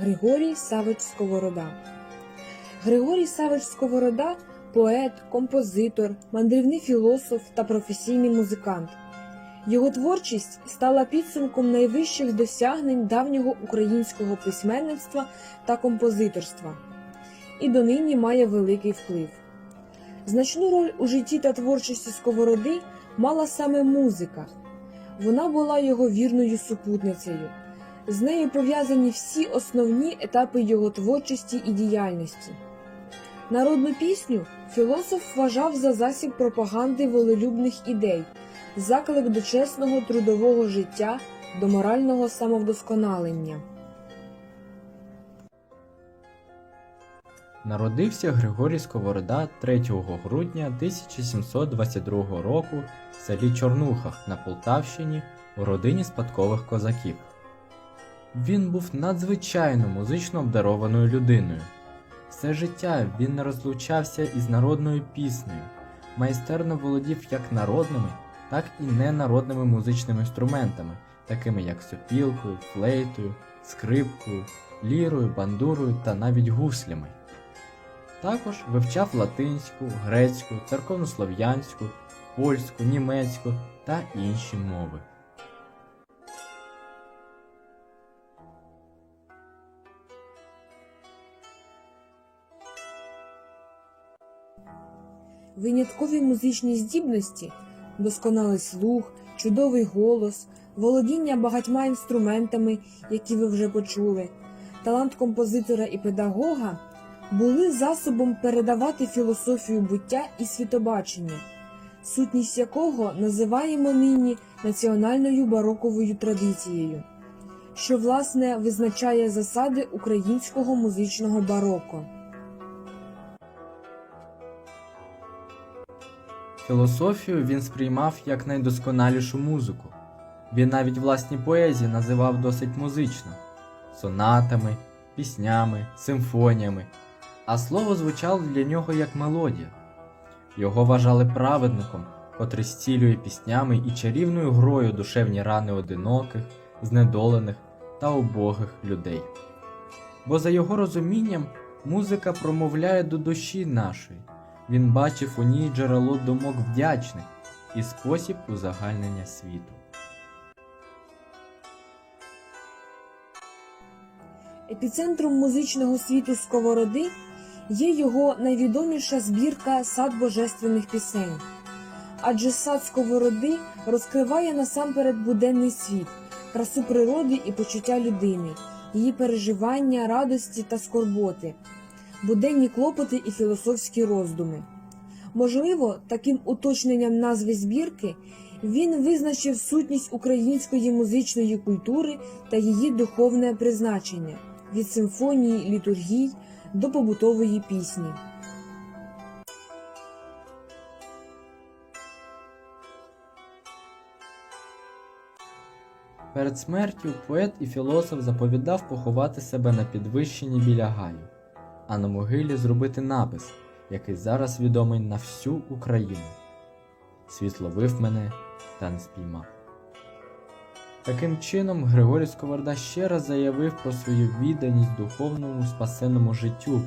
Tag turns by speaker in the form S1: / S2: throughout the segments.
S1: Григорій Савич Сковорода. Григорій Савич Сковорода поет, композитор, мандрівний філософ та професійний музикант. Його творчість стала підсумком найвищих досягнень давнього українського письменництва та композиторства і донині має великий вплив. Значну роль у житті та творчості Сковороди мала саме музика. Вона була його вірною супутницею. З нею пов'язані всі основні етапи його творчості і діяльності. Народну пісню філософ вважав за засіб пропаганди волелюбних ідей, заклик до чесного трудового життя, до морального самовдосконалення.
S2: Народився Григорій Сковорода 3 грудня 1722 року в селі Чорнухах на Полтавщині у родині спадкових козаків. Він був надзвичайно музично обдарованою людиною. Все життя він не розлучався із народною піснею, майстерно володів як народними, так і ненародними музичними інструментами, такими як сопілкою, флейтою, скрипкою, лірою, бандурою та навіть гуслями. Також вивчав латинську, грецьку, церковнослов'янську, польську, німецьку та інші мови.
S1: Виняткові музичні здібності, досконалий слух, чудовий голос, володіння багатьма інструментами, які ви вже почули, талант композитора і педагога були засобом передавати філософію буття і світобачення, сутність якого називаємо нині національною бароковою традицією, що власне визначає засади українського музичного бароко.
S2: Філософію він сприймав як найдосконалішу музику. Він навіть власні поезії називав досить музично сонатами, піснями, симфоніями, а слово звучало для нього як мелодія. Його вважали праведником, котрий зцілює піснями і чарівною грою душевні рани одиноких, знедолених та убогих людей. Бо за його розумінням музика промовляє до душі нашої. Він бачив у ній джерело думок вдячних і спосіб узагальнення світу.
S1: Епіцентром музичного світу Сковороди є його найвідоміша збірка Сад божественних пісень. Адже сад Сковороди розкриває насамперед буденний світ, красу природи і почуття людини, її переживання, радості та скорботи, буденні клопоти і філософські роздуми. Можливо, таким уточненням назви збірки він визначив сутність української музичної культури та її духовне призначення від симфонії, літургій до побутової пісні.
S2: Перед смертю поет і філософ заповідав поховати себе на підвищенні біля гаю, а на могилі зробити напис, який зараз відомий на всю Україну. Світ ловив мене та не спіймав. Таким чином, Григорій Сковорода ще раз заявив про свою відданість духовному спасенному життю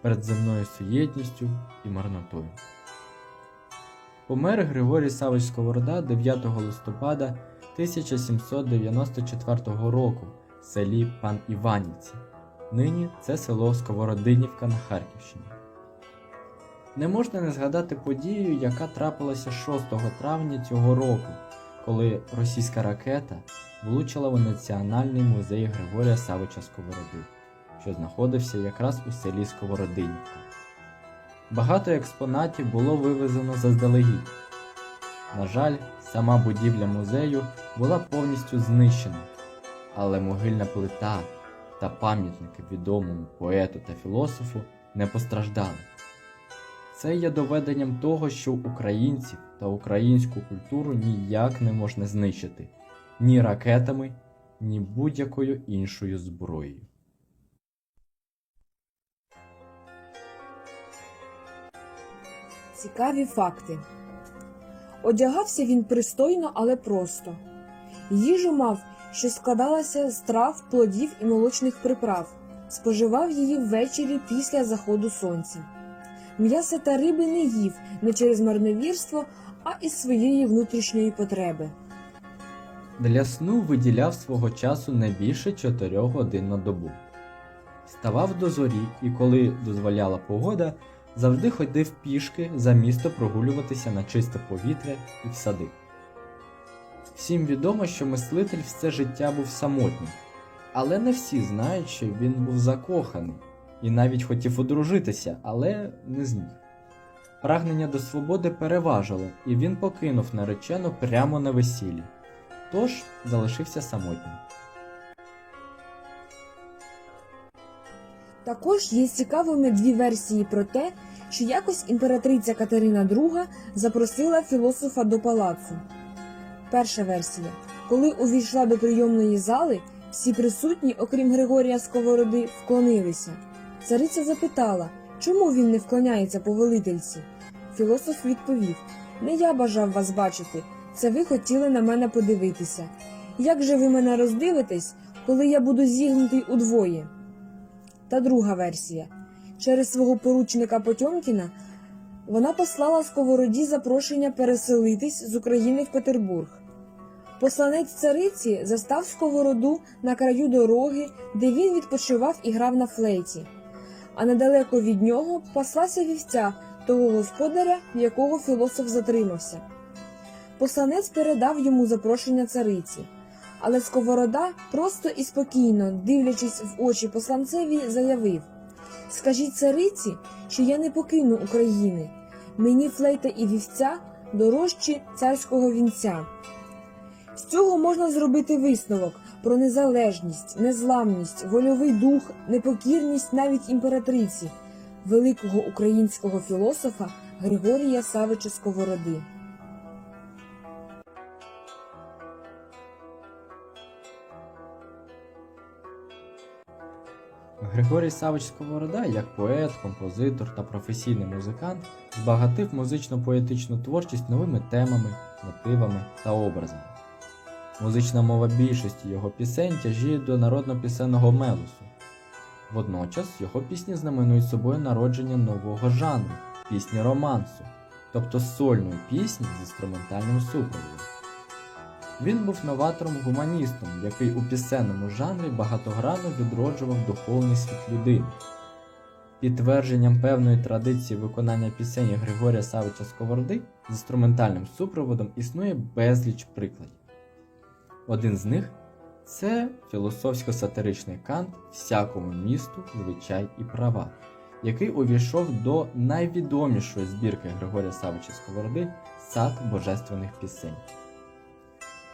S2: перед земною суєтністю і марнотою. Помер Григорій Савич Сковорода 9 листопада 1794 року в селі Пан Іванівці. Нині це село Сковородинівка на Харківщині. Не можна не згадати подію, яка трапилася 6 травня цього року, коли російська ракета влучила в Національний музей Григорія Савича Сковороди, що знаходився якраз у селі Сковородинівка. Багато експонатів було вивезено заздалегідь. На жаль, сама будівля музею була повністю знищена, але могильна плита та пам'ятники відомому поету та філософу не постраждали. Це є доведенням того, що українців та українську культуру ніяк не можна знищити ні ракетами, ні будь-якою іншою зброєю.
S1: Цікаві факти. Одягався він пристойно, але просто. Їжу мав, що складалася з трав, плодів і молочних приправ. споживав її ввечері після заходу сонця. М'яса та риби не їв не через марновірство, а із своєї внутрішньої потреби.
S2: Для сну виділяв свого часу не більше 4 годин на добу. Вставав до зорі і, коли дозволяла погода, завжди ходив пішки за місто прогулюватися на чисте повітря і в сади. Всім відомо, що мислитель все життя був самотнім, але не всі знають, що він був закоханий і навіть хотів одружитися, але не зміг. Прагнення до свободи переважило, і він покинув наречену прямо на весіллі тож залишився самотнім.
S1: Також є цікавими дві версії про те, що якось імператриця Катерина II запросила філософа до палацу. Перша версія. Коли увійшла до прийомної зали, всі присутні, окрім Григорія Сковороди, вклонилися. Цариця запитала, чому він не вклоняється повелительці. Філософ відповів: Не я бажав вас бачити, це ви хотіли на мене подивитися. Як же ви мене роздивитесь, коли я буду зігнутий удвоє? Та друга версія. Через свого поручника Потьомкіна вона послала Сковороді запрошення переселитись з України в Петербург. Посланець цариці застав Сковороду на краю дороги, де він відпочивав і грав на флейті. А недалеко від нього паслася вівця того господаря, в якого філософ затримався. Посланець передав йому запрошення цариці. Але Сковорода просто і спокійно, дивлячись в очі посланцеві, заявив: Скажіть цариці, що я не покину України. Мені флейта і вівця дорожчі царського вінця. З цього можна зробити висновок про незалежність, незламність, вольовий дух, непокірність навіть імператриці, великого українського філософа Григорія Савича Сковороди.
S2: Григорій Савич Сковорода, як поет, композитор та професійний музикант, збагатив музично-поетичну творчість новими темами, мотивами та образами. Музична мова більшості його пісень тяжіє до народно-пісенного мелосу. Водночас його пісні знаменують собою народження нового жанру пісні романсу, тобто сольної пісні з інструментальним супроводом. Він був новатором-гуманістом, який у пісенному жанрі багатогранно відроджував духовний світ людини. Підтвердженням певної традиції виконання пісень Григорія Савича Сковороди з інструментальним супроводом існує безліч прикладів. Один з них це філософсько-сатиричний кант всякому місту, звичай і права, який увійшов до найвідомішої збірки Григорія Савича Сковороди Сад божественних пісень.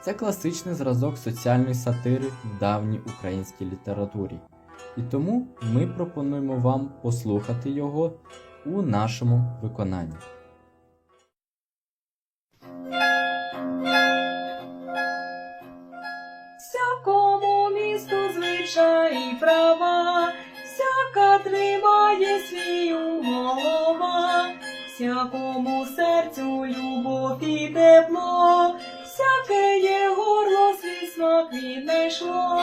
S2: Це класичний зразок соціальної сатири в давній українській літературі, і тому ми пропонуємо вам послухати його у нашому виконанні.
S3: Всякому серцю любов і тепло, всяке є горло свій смак віднайшло.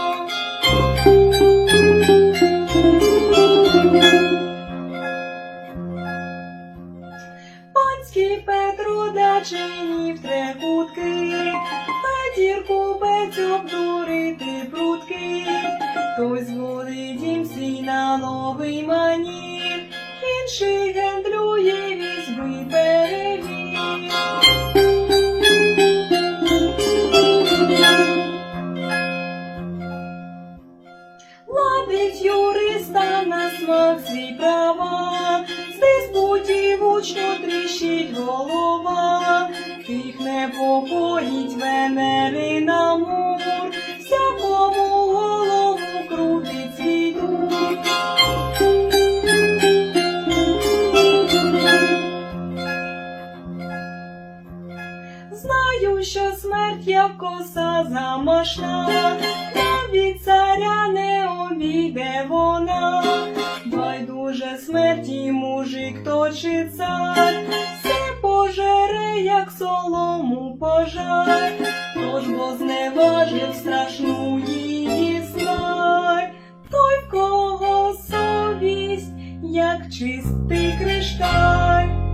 S3: Панський Петро для чинів трекутки, Федір купець Ладить юриста на смак свій права, з диспутів учню тріщить голова, тих непокоїть Венери на мур, всякому голову крутить свій дух. Знаю, що смерть як коса замашна, навіть царя не піде вона, байдуже смерті мужик точиться чи все пожере, як солому пожар, тож бо зневажив страшну її смерть, той в кого совість, як чистий кришталь.